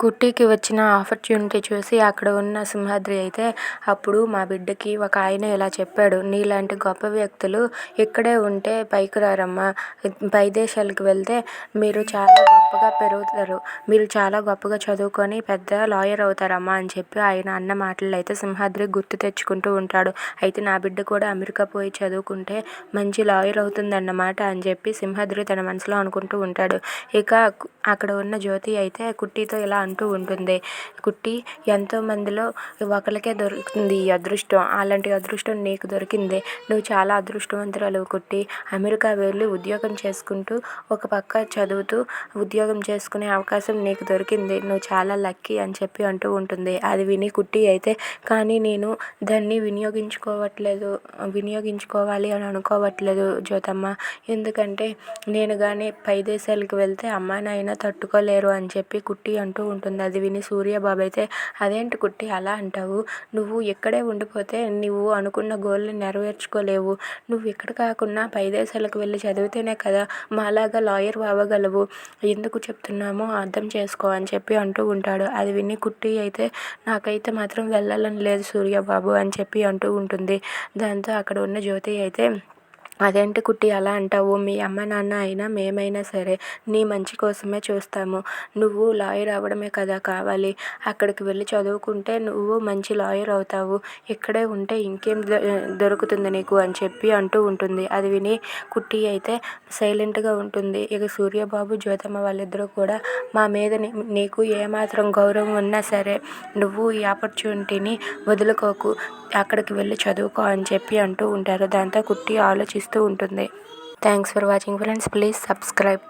కుట్టికి వచ్చిన ఆపర్చునిటీ చూసి అక్కడ ఉన్న సింహాద్రి అయితే అప్పుడు మా బిడ్డకి ఒక ఆయన ఇలా చెప్పాడు నీలాంటి గొప్ప వ్యక్తులు ఇక్కడే ఉంటే పైకి రారమ్మా. పై దేశాలకు వెళ్తే మీరు చాలా గొప్పగా పెరుగుతారు. మీరు చాలా గొప్పగా చదువుకొని పెద్ద లాయర్ అవుతారమ్మా అని చెప్పి ఆయన అన్న మాటలు అయితే సింహాద్రి గుర్తు తెచ్చుకుంటూ ఉంటాడు. అయితే నా బిడ్డ కూడా అమెరికా పోయి చదువుకుంటే మంచి లాయర్ అవుతుందన్నమాట అని చెప్పి సింహాద్రి తన మనసులో అనుకుంటూ ఉంటాడు. ఇక అక్కడ ఉన్న జ్యోతి అయితే కుట్టితో ఇలా అంటూ ఉంటుంది. కుట్టి ఎంతో మందిలో ఒకరికే దొరుకుతుంది ఈ అదృష్టం. అలాంటి అదృష్టం నీకు దొరికింది. నువ్వు చాలా అదృష్టవంతురాలు కుట్టి అమెరికా వెళ్ళి ఉద్యోగం చేసుకుంటూ ఒక పక్క చదువుతూ ఉద్యోగం చేసుకునే అవకాశం నీకు దొరికింది. నువ్వు చాలా లక్కీ అని చెప్పి అంటూ ఉంటుంది. అది విని కుట్టి అయితే కానీ నేను దాన్ని వినియోగించుకోవట్లేదు వినియోగించుకోవాలి అని అనుకోవట్లేదు జ్యోతమ్మ. ఎందుకంటే నేను కానీ పై దేశాలకు వెళ్తే అమ్మా నాయన తట్టుకోలేరు అని చెప్పి కుట్టి అంటూ ఉంటుంది. అది విని సూర్యబాబు అయితే అదేంటి కుట్టి అలా అంటావు? నువ్వు ఇక్కడే ఉండిపోతే నువ్వు అనుకున్న గోల్ని నెరవేర్చుకోలేవు. నువ్వు ఇక్కడ కాకుండా పై దేశాలకు వెళ్ళి చదివితేనే కదా మాలాగా లాయర్ అవ్వగలవు. ఎందుకు చెప్తున్నామో అర్థం చేసుకో అని చెప్పి అంటూ ఉంటాడు. అది విని కుట్టి అయితే నాకైతే మాత్రం వెళ్ళాలని లేదు సూర్యబాబు అని చెప్పి అంటూ ఉంటుంది. దాంతో అక్కడ ఉన్న జ్యోతి అయితే అదేంటి కుట్టి అలా అంటావు? మీ అమ్మ నాన్న అయినా మేమైనా సరే నీ మంచి కోసమే చూస్తాము. నువ్వు లాయర్ అవ్వడమే కదా కావాలి. అక్కడికి వెళ్ళి చదువుకుంటే నువ్వు మంచి లాయర్ అవుతావు. ఇక్కడే ఉంటే ఇంకేం దొరుకుతుంది నీకు అని చెప్పి అంటూ ఉంటుంది. అది విని కుట్టి అయితే సైలెంట్గా ఉంటుంది. ఇక సూర్యబాబు జ్యోతమ్మ వాళ్ళిద్దరూ కూడా మా మీద నీకు ఏమాత్రం గౌరవం ఉన్నా సరే నువ్వు ఈ ఆపర్చునిటీని వదులుకోకు. అక్కడికి వెళ్ళి చదువుకో అని చెప్పి అంటూ ఉంటారు. దాంతో కుట్టి ఆలోచిస్తూ ఉంటుంది. Thanks for watching friends please subscribe